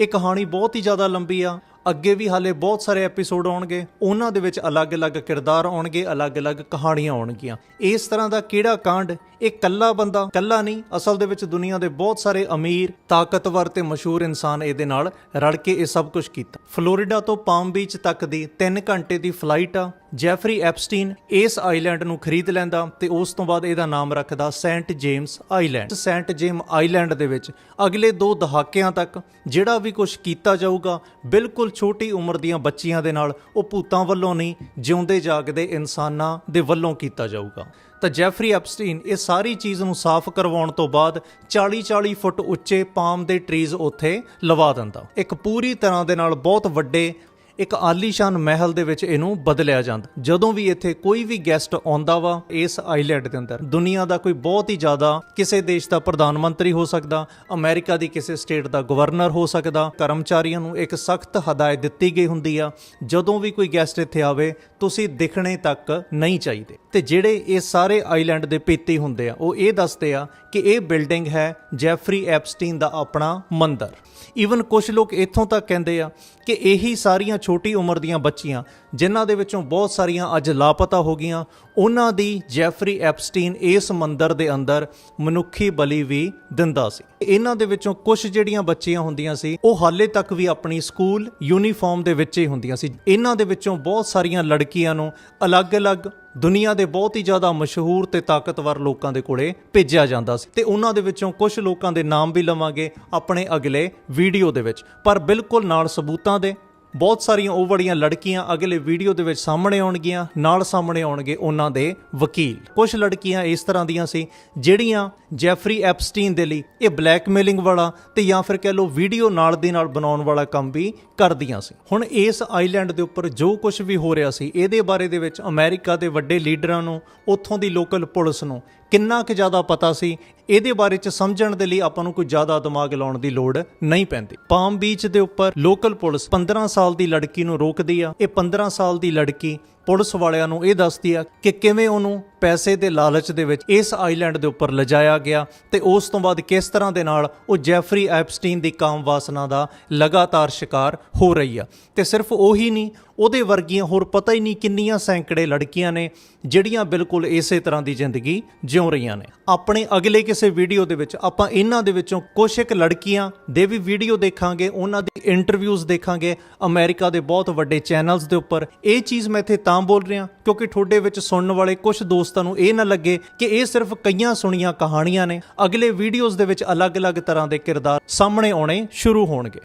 ਇਹ ਕਹਾਣੀ ਬਹੁਤ ਹੀ ਜ਼ਿਆਦਾ ਲੰਬੀ ਆ। ਅੱਗੇ ਵੀ ਹਾਲੇ ਬਹੁਤ ਸਾਰੇ ਐਪੀਸੋਡ ਆਉਣਗੇ। ਉਹਨਾਂ ਦੇ ਵਿੱਚ ਅਲੱਗ-ਅਲੱਗ ਕਿਰਦਾਰ ਆਉਣਗੇ, ਅਲੱਗ-ਅਲੱਗ ਕਹਾਣੀਆਂ ਆਉਣਗੀਆਂ। ਇਸ ਤਰ੍ਹਾਂ ਦਾ ਕਿਹੜਾ ਕਾਂਡ? ਇਹ ਕੱਲਾ ਬੰਦਾ ਕੱਲਾ ਨਹੀਂ, ਅਸਲ ਦੇ ਵਿੱਚ ਦੁਨੀਆ ਦੇ ਬਹੁਤ ਸਾਰੇ ਅਮੀਰ, ਤਾਕਤਵਰ ਤੇ ਮਸ਼ਹੂਰ ਇਨਸਾਨ ਇਹਦੇ ਨਾਲ ਰਲ ਕੇ ਇਹ ਸਭ ਕੁਝ ਕੀਤਾ। ਫਲੋਰੀਡਾ ਤੋਂ ਪਾਮ ਬੀਚ ਤੱਕ ਦੀ 3 ਘੰਟੇ ਦੀ ਫਲਾਈਟ ਆ। ਜੈਫਰੀ ਐਪਸਟੀਨ ਇਸ ਆਈਲੈਂਡ ਨੂੰ ਖਰੀਦ ਲੈਂਦਾ ਤੇ ਉਸ ਤੋਂ ਬਾਅਦ ਇਹਦਾ ਨਾਮ ਰੱਖਦਾ Saint James island Saint James island ਦੇ ਵਿੱਚ ਅਗਲੇ 2 ਦਹਾਕਿਆਂ ਤੱਕ ਜਿਹੜਾ ਵੀ ਕੁਝ ਕੀਤਾ ਜਾਊਗਾ, ਬਿਲਕੁਲ ਛੋਟੀ ਉਮਰ ਦੀਆਂ ਬੱਚੀਆਂ ਦੇ ਨਾਲ ਉਹ ਭੂਤਾਂ ਵੱਲੋਂ ਨਹੀਂ, ਜਿਉਂਦੇ ਜਾਗਦੇ ਇਨਸਾਨਾਂ ਦੇ ਵੱਲੋਂ ਕੀਤਾ ਜਾਊਗਾ। ਤਾਂ ਜੈਫਰੀ ਐਪਸਟੀਨ ਇਹ ਸਾਰੀ ਚੀਜ਼ ਨੂੰ ਸਾਫ਼ ਕਰਵਾਉਣ ਤੋਂ ਬਾਅਦ 40-40 ਫੁੱਟ ਉੱਚੇ ਪਾਮ ਦੇ ਟਰੀਜ਼ ਉੱਥੇ ਲਵਾ ਦਿੰਦਾ। ਇੱਕ ਪੂਰੀ ਤਰ੍ਹਾਂ ਦੇ ਨਾਲ ਬਹੁਤ ਵੱਡੇ ਇੱਕ ਆਲੀਸ਼ਾਨ ਮਹਿਲ ਦੇ ਵਿੱਚ ਇਹਨੂੰ ਬਦਲਿਆ ਜਾਂਦਾ। ਜਦੋਂ ਵੀ ਇੱਥੇ ਕੋਈ ਵੀ ਗੈਸਟ ਆਉਂਦਾ ਵਾ ਇਸ ਆਈਲੈਂਡ ਦੇ ਅੰਦਰ, ਦੁਨੀਆ ਦਾ ਕੋਈ ਬਹੁਤ ਹੀ ਜ਼ਿਆਦਾ ਕਿਸੇ ਦੇਸ਼ ਦਾ ਪ੍ਰਧਾਨ ਮੰਤਰੀ ਹੋ ਸਕਦਾ, ਅਮਰੀਕਾ ਦੀ ਕਿਸੇ ਸਟੇਟ ਦਾ ਗਵਰਨਰ ਹੋ ਸਕਦਾ, ਕਰਮਚਾਰੀਆਂ ਨੂੰ ਇੱਕ ਸਖਤ ਹਦਾਇਤ ਦਿੱਤੀ ਗਈ ਹੁੰਦੀ ਆ, ਜਦੋਂ ਵੀ ਕੋਈ ਗੈਸਟ ਇੱਥੇ ਆਵੇ, ਤੁਸੀਂ ਦਿਖਣੇ ਤੱਕ ਨਹੀਂ ਚਾਹੀਦੇ। ਤੇ ਜਿਹੜੇ ਇਹ ਸਾਰੇ ਆਈਲੈਂਡ ਦੇ ਪੀਤੀ ਹੁੰਦੇ ਆ, ਉਹ ਇਹ ਦੱਸਦੇ ਆ ਕਿ ਇਹ ਬਿਲਡਿੰਗ ਹੈ ਜੈਫਰੀ ਐਪਸਟੀਨ ਦਾ ਆਪਣਾ ਮੰਦਰ। ਈਵਨ ਕੁਝ ਲੋਕ ਇੱਥੋਂ ਤੱਕ ਕਹਿੰਦੇ ਆ ਕਿ ਇਹੀ ਸਾਰੀਆਂ ਛੋਟੀ ਉਮਰ ਦੀਆਂ ਬੱਚੀਆਂ, ਜਿਨ੍ਹਾਂ ਦੇ ਵਿੱਚੋਂ ਬਹੁਤ ਸਾਰੀਆਂ ਅੱਜ ਲਾਪਤਾ ਹੋ ਗਈਆਂ, ਉਹਨਾਂ ਦੀ ਜੈਫਰੀ ਐਪਸਟੀਨ ਇਸ ਮੰਦਰ ਦੇ ਅੰਦਰ ਮਨੁੱਖੀ ਬਲੀ ਵੀ ਦਿੰਦਾ ਸੀ। ਇਹਨਾਂ ਦੇ ਵਿੱਚੋਂ ਕੁਝ ਜਿਹੜੀਆਂ ਬੱਚੀਆਂ ਹੁੰਦੀਆਂ ਸੀ, ਉਹ ਹਾਲੇ ਤੱਕ ਵੀ ਆਪਣੀ ਸਕੂਲ ਯੂਨੀਫਾਰਮ ਦੇ ਵਿੱਚ ਹੀ ਹੁੰਦੀਆਂ ਸੀ। ਇਹਨਾਂ ਦੇ ਵਿੱਚੋਂ ਬਹੁਤ ਸਾਰੀਆਂ ਲੜਕੀਆਂ ਨੂੰ ਅਲੱਗ-ਅਲੱਗ ਦੁਨੀਆ ਦੇ ਬਹੁਤ ਹੀ ਜ਼ਿਆਦਾ ਮਸ਼ਹੂਰ ਤੇ ਤਾਕਤਵਰ ਲੋਕਾਂ ਦੇ ਕੋਲੇ ਭੇਜਿਆ ਜਾਂਦਾ ਸੀ। ਤੇ ਉਹਨਾਂ ਦੇ ਵਿੱਚੋਂ ਕੁਝ ਲੋਕਾਂ ਦੇ ਨਾਮ ਵੀ ਲਵਾਂਗੇ ਆਪਣੇ ਅਗਲੇ ਵੀਡੀਓ ਦੇ ਵਿੱਚ। ਪਰ ਬਿਲਕੁਲ ਨਾਲ ਸਬੂਤਾਂ ਦੇ ਬਹੁਤ ਸਾਰੀਆਂ ਉਹ ਵਾਲੀਆਂ ਲੜਕੀਆਂ ਅਗਲੇ ਵੀਡੀਓ ਦੇ ਵਿੱਚ ਸਾਹਮਣੇ ਆਉਣਗੀਆਂ, ਨਾਲ ਸਾਹਮਣੇ ਆਉਣਗੇ ਉਹਨਾਂ ਦੇ ਵਕੀਲ। ਕੁਝ ਲੜਕੀਆਂ ਇਸ ਤਰ੍ਹਾਂ ਦੀਆਂ ਸੀ, ਜਿਹੜੀਆਂ ਜੈਫਰੀ ਐਪਸਟੀਨ ਦੇ ਲਈ ਇਹ ਬਲੈਕਮੇਲਿੰਗ ਵਾਲਾ ਤੇ ਜਾਂ ਫਿਰ ਕਹਿ ਲਓ ਵੀਡੀਓ ਨਾਲ ਦੀ ਨਾਲ ਬਣਾਉਣ ਵਾਲਾ ਕੰਮ ਵੀ ਕਰਦੀਆਂ ਸੀ। ਹੁਣ ਇਸ ਆਈਲੈਂਡ ਦੇ ਉੱਪਰ ਜੋ ਕੁਝ ਵੀ ਹੋ ਰਿਹਾ ਸੀ, ਇਹਦੇ ਬਾਰੇ ਦੇ ਵਿੱਚ ਅਮਰੀਕਾ ਦੇ ਵੱਡੇ ਲੀਡਰਾਂ ਨੂੰ, ਉੱਥੋਂ ਦੀ ਲੋਕਲ ਪੁਲਿਸ ਨੂੰ ਕਿੰਨਾ ਕੁ ਜ਼ਿਆਦਾ ਪਤਾ ਸੀ, ਇਹਦੇ ਬਾਰੇ ਚ ਸਮਝਣ ਦੇ ਲਈ ਆਪਾਂ ਨੂੰ ਕੋਈ ਜ਼ਿਆਦਾ ਦਿਮਾਗ ਲਾਉਣ ਦੀ ਲੋੜ ਨਹੀਂ ਪੈਂਦੀ। ਪਾਮ ਬੀਚ ਦੇ ਉੱਪਰ ਲੋਕਲ ਪੁਲਿਸ 15 ਸਾਲ ਦੀ ਲੜਕੀ ਨੂੰ ਰੋਕਦੀ ਆ। ਇਹ 15 ਸਾਲ ਦੀ ਲੜਕੀ ਪੁਲਿਸ ਵਾਲਿਆਂ ਨੂੰ ਇਹ ਦੱਸਦੀ ਆ ਕਿ ਕਿਵੇਂ ਉਹਨੂੰ ਪੈਸੇ ਦੇ ਲਾਲਚ ਦੇ ਵਿੱਚ ਇਸ ਆਈਲੈਂਡ ਦੇ ਉੱਪਰ ਲਿਜਾਇਆ ਗਿਆ ਤੇ ਉਸ ਤੋਂ ਬਾਅਦ ਕਿਸ ਤਰ੍ਹਾਂ ਦੇ ਨਾਲ ਉਹ ਜੈਫਰੀ ਐਪਸਟੀਨ ਦੀ ਕਾਮ ਵਾਸਨਾ ਦਾ ਲਗਾਤਾਰ ਸ਼ਿਕਾਰ ਹੋ ਰਹੀ ਆ। ਤੇ ਸਿਰਫ ਉਹੀ ਨਹੀਂ, ਉਹਦੇ ਵਰਗੀਆਂ ਹੋਰ ਪਤਾ ਹੀ ਨਹੀਂ ਕਿੰਨੀਆਂ ਸੈਂਕੜੇ ਲੜਕੀਆਂ ਨੇ ਜਿਹੜੀਆਂ ਬਿਲਕੁਲ ਇਸੇ ਤਰ੍ਹਾਂ ਦੀ ਜ਼ਿੰਦਗੀ ਜਿਉ ਰਹੀਆਂ ਨੇ। ਆਪਣੇ ਅਗਲੇ ਕਿਸੇ ਵੀਡੀਓ ਦੇ ਵਿੱਚ ਆਪਾਂ ਇਹਨਾਂ ਦੇ ਵਿੱਚੋਂ ਕੁਝ ਇੱਕ ਲੜਕੀਆਂ ਦੇ ਵੀ ਵੀਡੀਓ ਦੇਖਾਂਗੇ, ਉਹਨਾਂ ਦੀ ਇੰਟਰਵਿਊਜ਼ ਦੇਖਾਂਗੇ, ਅਮਰੀਕਾ ਦੇ ਬਹੁਤ ਵੱਡੇ ਚੈਨਲਸ ਦੇ ਉੱਪਰ। ਇਹ ਚੀਜ਼ ਮੈਂ ਇੱਥੇ ਤਾਂ ਤਾਂ ਬੋਲ ਰਿਹਾ, ਕਿਉਂਕਿ ਤੁਹਾਡੇ ਵਿੱਚ ਸੁਣਨ ਵਾਲੇ ਕੁਝ ਦੋਸਤਾਂ ਨੂੰ ਇਹ ਨਾ ਲੱਗੇ ਕਿ ਇਹ ਸਿਰਫ ਕਈਆਂ ਸੁਣੀਆਂ ਕਹਾਣੀਆਂ ਨੇ। ਅਗਲੇ ਵੀਡੀਓਜ਼ ਦੇ ਵਿੱਚ ਅਲੱਗ-ਅਲੱਗ ਤਰ੍ਹਾਂ ਦੇ ਕਿਰਦਾਰ ਸਾਹਮਣੇ ਆਉਣੇ ਸ਼ੁਰੂ ਹੋਣਗੇ।